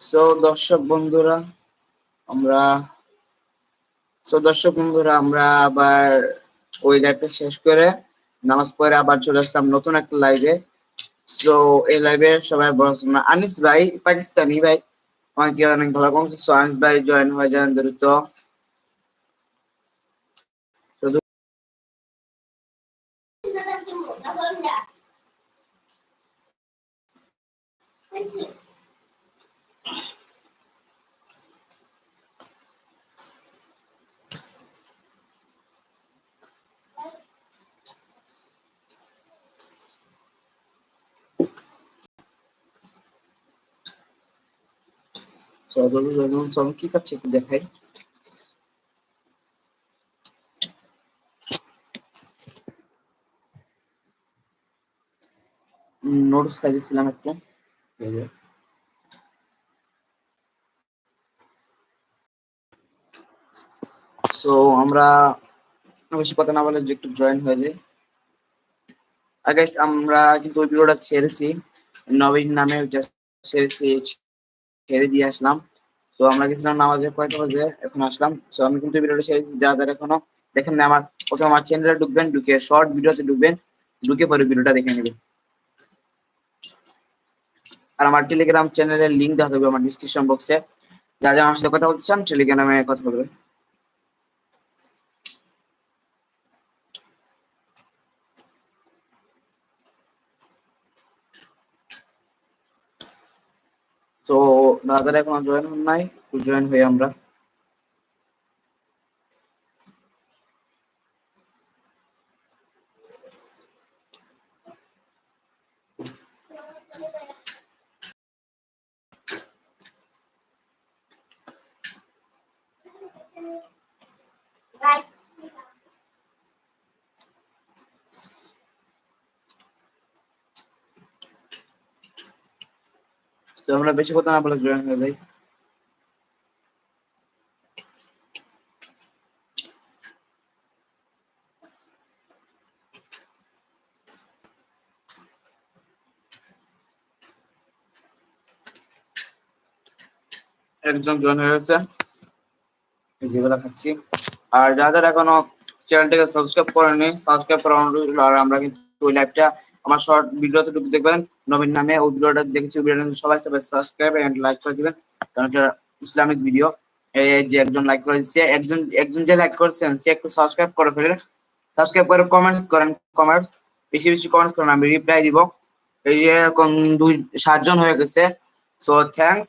So দর্শক বন্ধুরা, আমরা সো দর্শক বন্ধুরা, আমরা আবার ওই লাইভটা শেষ করে নামাজ পড়ে আবার চলে আসলাম নতুন একটা লাইভে সো এই লাইভে সবাই বড় আনিস ভাই, পাকিস্তানি ভাই। আমাকে অনেক ভালো কম সো আনিস ভাই জয়েন হয়ে যান দ্রুত। শুধু চৌধুরী রহমান সব কি খাচ্ছে একটু দেখাই নোটস খাইছিলাম একটু সো আমরা বেশি কথা না বলে একটু জয়েন হয়ে যাই। আর আমরা কিন্তু ওই ভিডিওটা ছেড়েছি। নবীন নামে ছেড়েছি, ছেড়ে দিয়ে আসলাম। তো আমরা গেছিলাম নামাজে কয়টা বাজে, এখন আসলাম। তো আমি কিন্তু ভিডিওটা ছেড়েছি, যারা যারা এখনও দেখেন আমার, প্রথমে আমার চ্যানেলে ঢুকবেন, ঢুকে শর্ট ভিডিওতে ঢুকবেন, ঢুকে পরে ভিডিওটা দেখে নেবেন। আর আমার টেলিগ্রাম চ্যানেলের লিঙ্ক দেওয়া থাকবে আমার ডিসক্রিপশন বক্সে যা যা আমার সাথে কথা বলতে চান টেলিগ্রামে কথা বলবে তো দাদারা এখন জয়েন হন নাই জয়েন হই আমরা। তো আমরা বেশি কথা না বলে জয়েন হয়ে যাই। একজন জয়েন হয়ে গেছে। যেগুলো খাচ্ছি। আর যাদের এখনও চ্যানেলটাকে সাবস্ক্রাইব করেনি সাবস্ক্রাইব রইল। আর আমরা কিন্তু ওই লাইভটা আমার শর্ট ভিডিওতে ঢুকে দেখবেন। নবীন নামে ওই ভিডিওটা দেখেছি ভিডিওটা সবাই সবাই সাবস্ক্রাইব এন্ড লাইক করে দিবেন। কারণ এটা ইসলামিক ভিডিও এই যে একজন লাইক করে দিচ্ছে একজন একজন যে লাইক করছেন, সে একটু সাবস্ক্রাইব করে ফেলেন। সাবস্ক্রাইব করে কমেন্টস করেন কমেন্টস বেশি বেশি কমেন্টস করেন, আমি রিপ্লাই দিব। এই যে দুই সাতজন হয়ে গেছে। সো থ্যাঙ্কস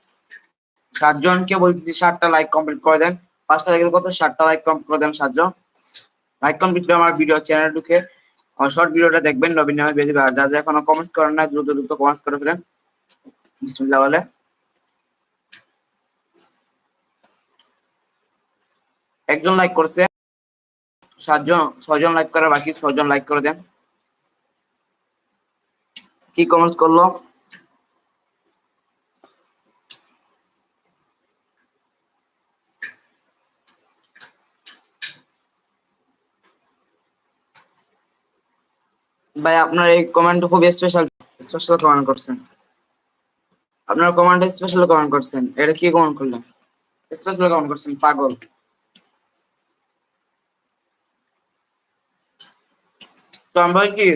সাতজনকে বলতেছি সাতটা লাইক কমপ্লিট করে দেন। পাঁচটা লাইকের কত সাতটা লাইক কমপ্লিট করে দেন সাতজন। লাইক কমপ্লিট করে আমার ভিডিও চ্যানেল ঢুকে। শর্ট ভিডিওটা দেখবেন নবীন নামে বেশি যা যা এখনও কমেন্টস করেন না দ্রুত দ্রুত কমেন্টস করে ফেলেন। বিসমিল্লাহ বলে। একজন লাইক করছে। সাতজন ছজন লাইক করে বাকি, ছয়জন লাইক করে দেন। কি কমেন্টস করল? ভাই, আপনার এই কমেন্ট খুব স্পেশাল স্পেশাল কমেন্ট করছেন। আপনার কমেন্ট স্পেশাল কমেন্ট করছেন। এটা কি কমেন্ট করলেন? স্পেশাল কমেন্ট করছেন, পাগল। তো আমরা কি,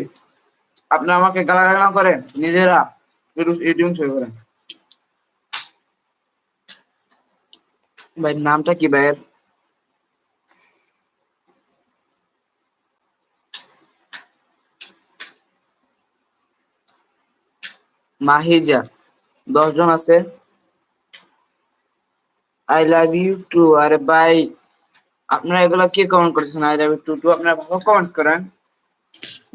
আপনি আমাকে গালাগালি না করে নিজেরা ইউটিউব শুরু করেন। ভাই, নামটা কি ভাইয়ের? মাহিজা দশ জন আছে। আই লাভ ইউ টু আরে বাই আপনারা এগুলা কি কমেন্ট করেছেন? I love you too too আপনারা ভালো কমেন্টস করেন।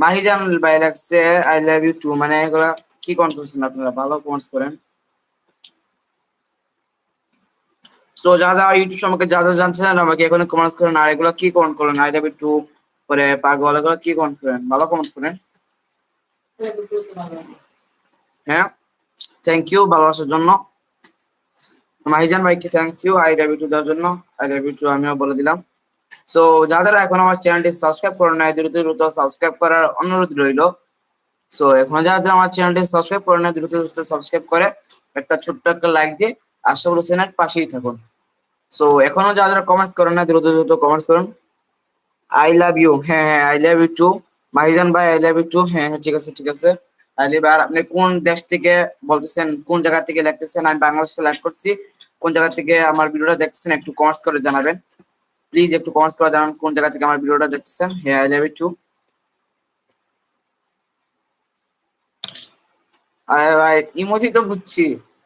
মাহিজান ভাই লাগছে আই লাভ ইউ টু মানে এগুলা কি কমেন্ট করছেন আপনারা? ভালো কমেন্টস করেন। তো যা যা ইউটিউব সম্পর্কে যা যা জানছেন, আমাকে এখন কমেন্টস করেন, আর এগুলো কি কমেন্ট করেন আই লাভ ইউ টু পরে পাগল, এগুলো কি কমেন্ট করেন? ভালো কমেন্ট করেন। হ্যাঁ থ্যাংক ইউ ভালোবাসার জন্য। মাহিজান ভাইকে thanks you I love you too দেওয়ার জন্য। আই লাভ টু আমিও বলে দিলাম। সো যারা এখন আমার চ্যানেলটি সাবস্ক্রাইব করেন নাই, দ্রুত দ্রুত সাবস্ক্রাইব করার অনুরোধ রইল। সো এখন যারা যারা আমার চ্যানেলটি সাবস্ক্রাইব করে না দ্রুত দ্রুত সাবস্ক্রাইব করে একটা ছোট্ট একটা লাইক দিয়ে আশাফুল হোসেনের পাশেই থাকুন। সো এখনও যারা যারা কমেন্টস করেন না দ্রুত দ্রুত কমেন্টস করুন। আই লাভ ইউ হ্যাঁ হ্যাঁ I love you too Mahijan ভাই আই লাভ ইউ টু হ্যাঁ হ্যাঁ ঠিক আছে ঠিক আছে। লাভ আপনি কোন দেশ থেকে বলতেছেন, কোন জায়গা থেকে দেখতেছেন? আমি বাংলাদেশে লাইভ করছি। কোন জায়গা থেকে আমার ভিডিওটা দেখতেছেন একটু কমেন্টস করে জানাবেন। প্লিজ একটু কমেন্টস করে জানান কোন জায়গা থেকে আমার ভিডিওটা দেখতেছেন। হ্যাঁ আই লাভ ইউ টু আরে ভাই ইমোজি তো বুঝছি।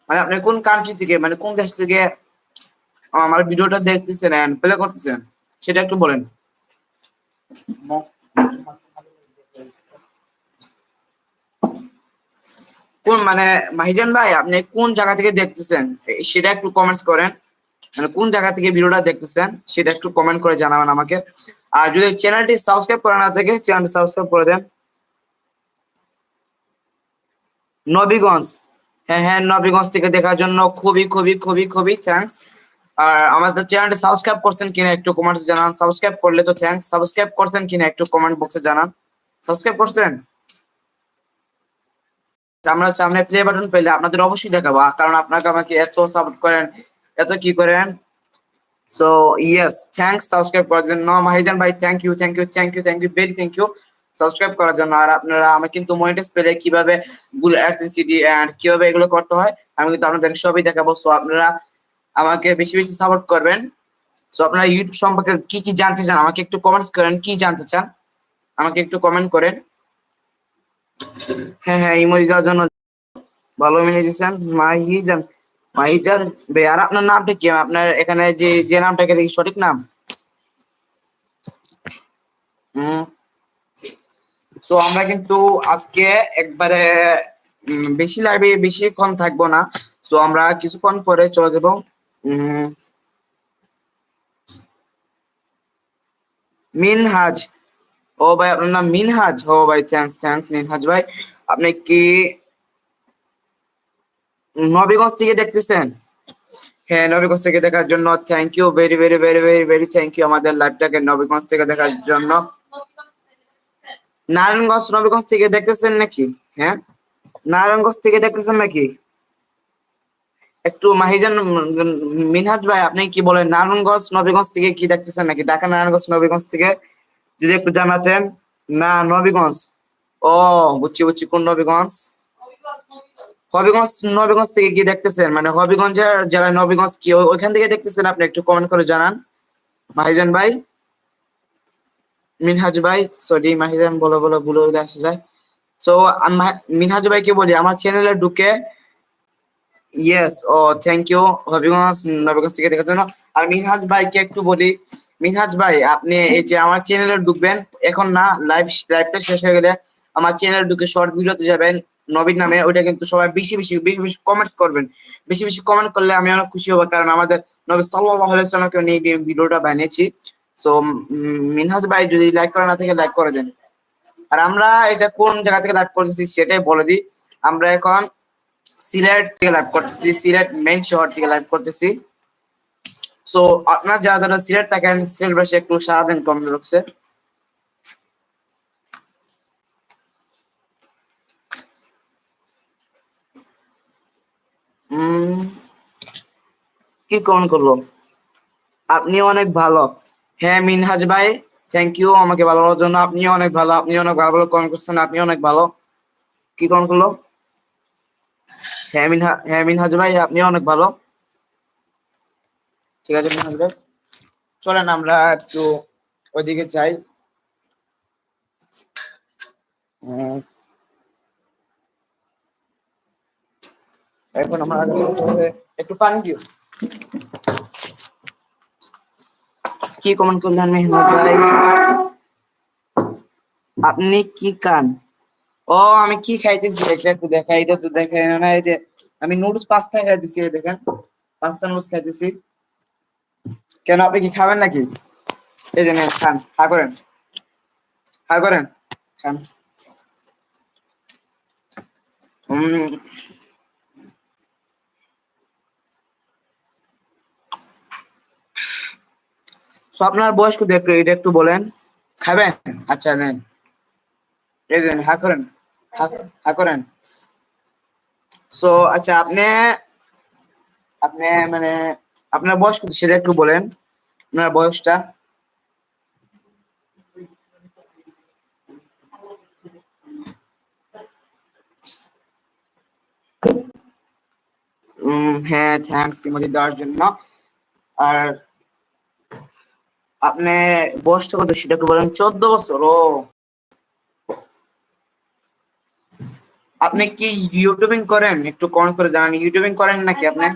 মানে আপনি কোন কান্ট্রি থেকে মানে কোন দেশ থেকে আমার ভিডিওটা দেখতেছেন প্লে করতেছেন? সেটা একটু বলেন। কোন মানে মাহিজান ভাই, আপনি কোন জায়গা থেকে দেখতেছেন? সেটা একটু কমেন্টস করেন। মানে কোন জায়গা থেকে ভিডিওটা দেখতেছেন, সেটা একটু কমেন্ট করে জানাবেন আমাকে। আর যদি চ্যানেলটি সাবস্ক্রাইব করা না থাকে চ্যানেলটি সাবস্ক্রাইব করে দেন। নবীগঞ্জ। হ্যাঁ হ্যাঁ নবীগঞ্জ থেকে দেখার জন্য খুবই খুবই খুবই খুবই থ্যাঙ্কস আর আমাদের চ্যানেলটি সাবস্ক্রাইব করছেন কিনা একটু কমেন্টস জানান। সাবস্ক্রাইব করলে তো থ্যাঙ্কস সাবস্ক্রাইব করছেন কিনা একটু কমেন্ট বক্সে জানান। সাবস্ক্রাইব করছেন? আমরা সামনে প্লে বাটন পেলে আপনাদের অবশ্যই দেখাবো। কারণ আপনাকে আমাকে এত সাপোর্ট করেন, এত কি করেন? সো ইয়েস থ্যাঙ্কস সাবস্ক্রাইব করার জন্য। মাহিজান ভাই thank you thank you thank you thank you very thank you subscribe করার জন্য। আর আপনারা আমি কিন্তু মনিটাইজ পেলে কীভাবে গুগল অ্যাডসেন্সিটি এন্ড কীভাবে এগুলো করতে হয়, আমি কিন্তু আপনাদের সবই দেখাবো। সো আপনারা আমাকে বেশি বেশি সাপোর্ট করবেন। সো আপনারা ইউটিউব সম্পর্কে কি কি জানতে চান, আমাকে একটু কমেন্টস করেন, কি জানতে চান? আমাকে একটু কমেন্ট করেন। হ্যাঁ হ্যাঁ জন্য ভালো দিয়েছেন ভাই আর আপনার নামটা কি? আপনার এখানে যে যে নামটা কি সঠিক নাম? আমরা কিন্তু আজকে একবারে বেশি লাইভে বেশিক্ষণ থাকব না। সো আমরা কিছুক্ষণ পরে চলে যাব। মিনহাজ। ও ভাই, আপনার নাম মিনহাজ? ও ভাই থ্যাঙ্কস থ্যাঙ্কস মিনহাজ ভাই। আপনি কি নবীগঞ্জ থেকে দেখতেছেন? হ্যাঁ নবীগঞ্জ থেকে দেখার জন্য thank you very very very very very thank you আমাদের লাইভটাকে নবীগঞ্জ থেকে দেখার জন্য। নারায়ণগঞ্জ নবীগঞ্জ থেকে দেখতেছেন নাকি? হ্যাঁ? নারায়ণগঞ্জ থেকে দেখতেছেন নাকি? একটু মাহিজান, মিনহাজ ভাই, আপনি কি বলেন, নারায়ণগঞ্জ নবীগঞ্জ থেকে কি দেখতেছেন নাকি? ঢাকা নারায়ণগঞ্জ নবীগঞ্জ থেকে যদি একটু জানাতেন। না, নবীগঞ্জ। ও, বুঝছি বুঝছি, কোন নবীগঞ্জ? হবিগঞ্জ, নবীগঞ্জ থেকে কি দেখতেছেন? মানে হবিগঞ্জের জেলায় নবীগঞ্জ কি ওইখান থেকে দেখতেছেন আপনি? একটু কমেন্ট করে জানান। মাহিজান ভাই? মিনহাজ ভাই? সরি মাহিজান, বলো বলো, ভুলে আসে যায় সো মিনহাজ ভাইকে বলি, আমার চ্যানেলে ঢুকে ইয়েস ও থ্যাংক ইউ হবিগঞ্জ, নবীগঞ্জ থেকে দেখার জন্য। আর মিনহাজ ভাইকে একটু বলি মিনহাজ ভাই, আপনি এই যে আমার চ্যানেলে ঢুকবেন, এখন না লাইভ লাইভটা শেষ হয়ে গেলে আমার চ্যানেলে ঢুকে শর্ট ভিডিওতে যাবেন নবীর নামে, ওইটা কিন্তু সবাই বেশি বেশি বেশি বেশি কমেন্টস করবেন। বেশি বেশি কমেন্ট করলে আমি অনেক খুশি হব, কারণ আমাদের নবী সাল্লাল্লাহু আলাইহি সাল্লামকে নিয়ে ভিডিওটা বানিয়েছি। সো মিনহাজ ভাই, যদি লাইক করে না থাকে লাইক করে দেন। আর আমরা এটা কোন জায়গা থেকে লাইভ করতেছি সেটাই বলে দিই। আমরা এখন সিলেট থেকে লাইভ করতেছি, সিলেট মেইন শহর থেকে লাইভ করতেছি। সো আপনার যারা যারা সিলেট থাকেন সিলেট ভাষা একটু সারা দিন কম লাগছে উম, কি কমেন্ট করল? আপনি অনেক ভালো। হ্যাঁ মিনহাজ ভাই থ্যাংক ইউ আমাকে ভালো বলার জন্য। আপনি অনেক ভালো আপনি অনেক ভালো ভালো কমেন্ট করছেন আপনি অনেক ভালো। কি কমেন্ট করল? হ্যাঁ মিনহা হ্যাঁ মিনহাজ ভাই আপনি অনেক ভালো। ঠিক আছে ভাই চলেন আমরা একটু ওইদিকে যাই। এখন আমরা আগে একটু পানি দিও। কি কমেন্ট করলেন মেহমুদ ভাই? আপনি কি কান ও, আমি কি খাইতেছি? এটা একটু দেখা, এটা তো দেখাই না এই যে আমি নুডলস পাস্তা খাইতেছি দেখেন। পাস্তা নুডলস খাইতেছি। কেন আপনি কি খাবেন নাকি? এই যে খান হা করেন। হা করেন খান। So, আপনার বয়স কত একটু এটা একটু বলেন। খাবেন? আচ্ছা নেন। এই যে হা করেন হ্যাঁ করেন। সো আচ্ছা আপনি আপনি মানে আপনার বয়স কত? সেটা একটু বলেন। আপনার বয়সটা? হ্যাঁ থ্যাংকস ইমোজি দেওয়ার জন্য। আর আপনি বয়সটা কত? সেটা একটু বলেন। চোদ্দ বছর, ও। আপনি কি ইউটিউবিং করেন? একটু কমেন্ট করে জানান। ইউটিউবিং করেন নাকি আপনি?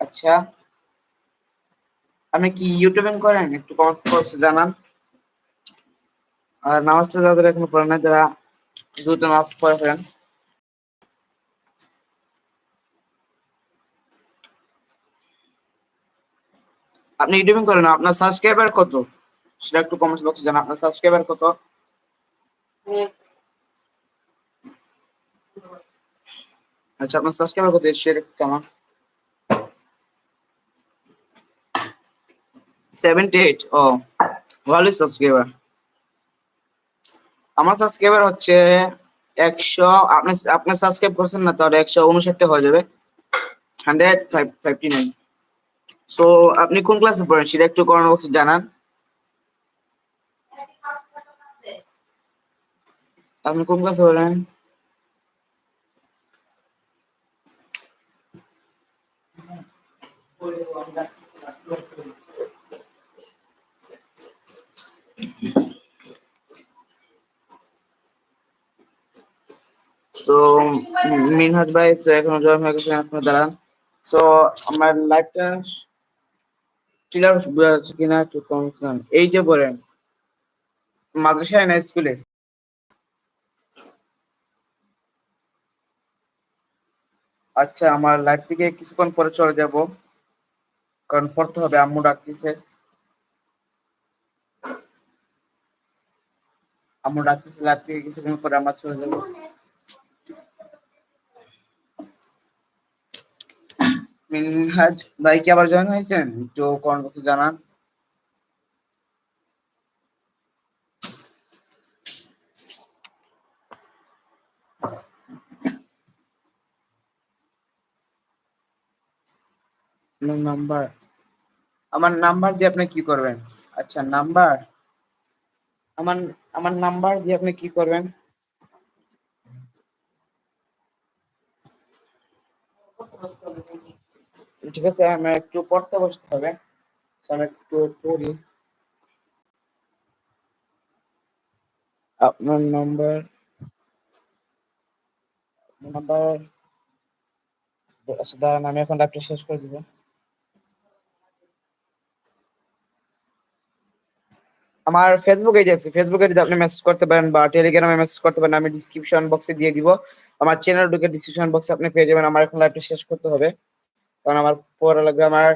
আচ্ছা। আপনি কি ইউটিউবিং করেন? একটু কমেন্ট করে জানান। আর নামাজটা যাদের এখনও পড়েন না যারা দ্রুত নামাজ পড়ে ফেলেন। আপনি ইউটিউবিং করেন, আপনার সাবস্ক্রাইবার কত? সেটা একটু কমেন্ট বক্সে জানান, আপনার সাবস্ক্রাইবার কত? আচ্ছা আপনার সাবস্ক্রাইবার কত? সেটা কেমন? সেভেন্টি এইট ও, ভালোই সাবস্ক্রাইবার আমার সাবস্ক্রাইবার হচ্ছে একশো, আপনি আপনি সাবস্ক্রাইব করছেন না, তাহলে একশো উনষাটটা হয়ে যাবে। Hundred five fifty nine so আপনি কোন ক্লাসে পড়েন? সেটা একটু কমেন্ট বক্সে জানান। আপনি কোন ক্লাসে পড়েন সো মিনহাজ ভাই এখনও জয়েন হয়ে গেছে আপনার দাঁড়ান। সো আমার লাইভটা ক্লিয়ার বোঝা যাচ্ছে কিনা একটু কনসার্ন এই যে বলেন, মাদ্রাসায় না স্কুলে আচ্ছা আমার লাইভ থেকে কিছুক্ষণ পরে চলে যাব, কারণ পড়তে হবে, আম্মু ডাকতেছে। আম্মু ডাকতেছে লাইভ থেকে কিছুক্ষণ পরে আমরা চলে যাব। মিনহাজ ভাই কি আবার জয়েন হয়েছেন? একটু কমেন্ট জানান। নাম্বার আমার নাম্বার দিয়ে আপনি কি করবেন? আচ্ছা নাম্বার আমার আমার নাম্বার দিয়ে আপনি কি করবেন? ঠিক আছে আমি একটু পড়তে বসতে হবে। আমি একটু পড়ি। আপনার নাম্বার নাম্বার আচ্ছা দাঁড়ান, আমি এখন লাইভটা শেষ করে দিব। আমার ফেসবুক আইডি আছে ফেসবুক আইডিতে আপনি মেসেজ করতে পারেন বা টেলিগ্রামে মেসেজ করতে পারেন, আমি ডিসক্রিপশন বক্সে দিয়ে দিব। আমার চ্যানেল ঢুকে ডিসক্রিপশন বক্সে আপনি পেয়ে যাবেন, আমার এখন লাইভটা শেষ করতে হবে। কারণ আমার পরে লাগবে। আমার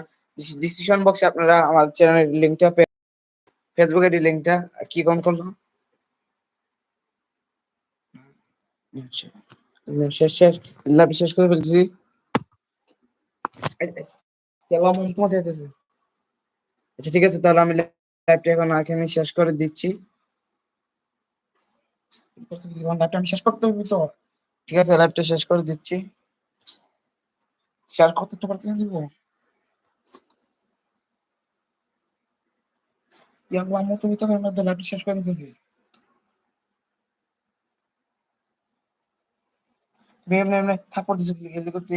ডিসক্রিপশন বক্সে আপনারা আমার চ্যানেলের লিঙ্কটা পেয়ে ফেসবুক আইডি লিঙ্কটা কি কম করল আচ্ছা। শেষ শেষ লাইভ শেষ করে ফেলছি। আচ্ছা ঠিক আছে তাহলে আমি লাইভটা এখন এখানে শেষ করে দিচ্ছি। লাইভটা আমি শেষ করতে হবে ঠিক আছে লাইভটা শেষ করে দিচ্ছি। শেয়ার করতে পারছি না দিব ইয়াল্লাহ আমি তুমি তো আমার মধ্যে লাইভটা শেষ করে দিতেছি। থাপ্পড় দিছো এদিকে করতে